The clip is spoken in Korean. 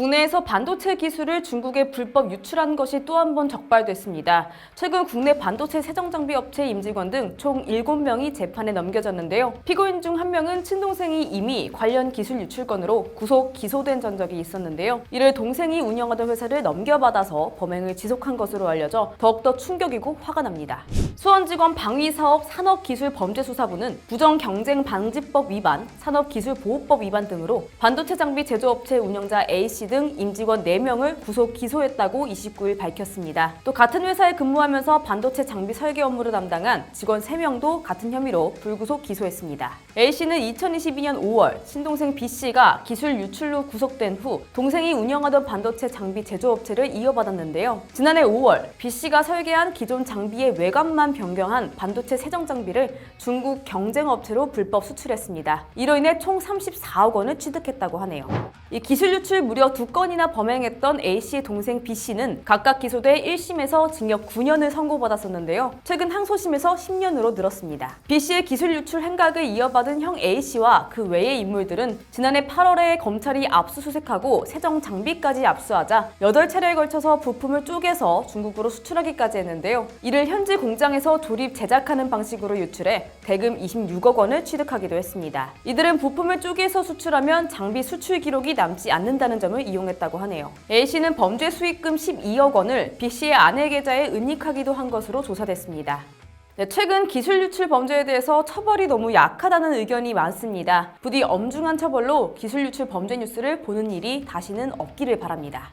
국내에서 반도체 기술을 중국에 불법 유출한 것이 또 한 번 적발됐습니다. 최근 국내 반도체 세정 장비 업체 임직원 등 총 7명이 재판에 넘겨졌는데요. 피고인 중 한 명은 친동생이 이미 관련 기술 유출 건으로 구속 기소된 전적이 있었는데요. 이를 동생이 운영하던 회사를 넘겨받아서 범행을 지속한 것으로 알려져 더욱더 충격이고 화가 납니다. 수원지검 방위사업 산업기술범죄수사부는 부정경쟁방지법 위반, 산업기술보호법 위반 등으로 반도체 장비 제조업체 운영자 A씨 등 임직원 4명을 구속 기소했다고 29일 밝혔습니다. 또 같은 회사에 근무하면서 반도체 장비 설계 업무를 담당한 직원 3명도 같은 혐의로 불구속 기소했습니다. A씨는 2022년 5월 친동생 B씨가 기술 유출로 구속된 후 동생이 운영하던 반도체 장비 제조업체를 이어받았는데요. 지난해 5월 B씨가 설계한 기존 장비의 외관만 변경한 반도체 세정 장비를 중국 경쟁 업체로 불법 수출했습니다. 이로 인해 총 34억 원을 취득했다고 하네요. 이 기술 유출 무려 두 건이나 범행했던 A씨의 동생 B씨는 각각 기소돼 1심에서 징역 9년을 선고받았었는데요. 최근 항소심에서 10년으로 늘었습니다. B씨의 기술 유출 행각을 이어받은 형 A씨와 그 외의 인물들은 지난해 8월에 검찰이 압수수색하고 세정 장비까지 압수하자 8차례에 걸쳐서 부품을 쪼개서 중국으로 수출하기까지 했는데요. 이를 현지 공장에서 조립 제작하는 방식으로 유출해 대금 26억 원을 취득하기도 했습니다. 이들은 부품을 쪼개서 수출하면 장비 수출 기록이 남지 않는다는 점을 이용했다고 하네요. A씨는 범죄 수익금 12억 원을 B씨의 아내 계좌에 은닉하기도 한 것으로 조사됐습니다. 네, 최근 기술 유출 범죄에 대해서 처벌이 너무 약하다는 의견이 많습니다. 부디 엄중한 처벌로 기술 유출 범죄 뉴스를 보는 일이 다시는 없기를 바랍니다.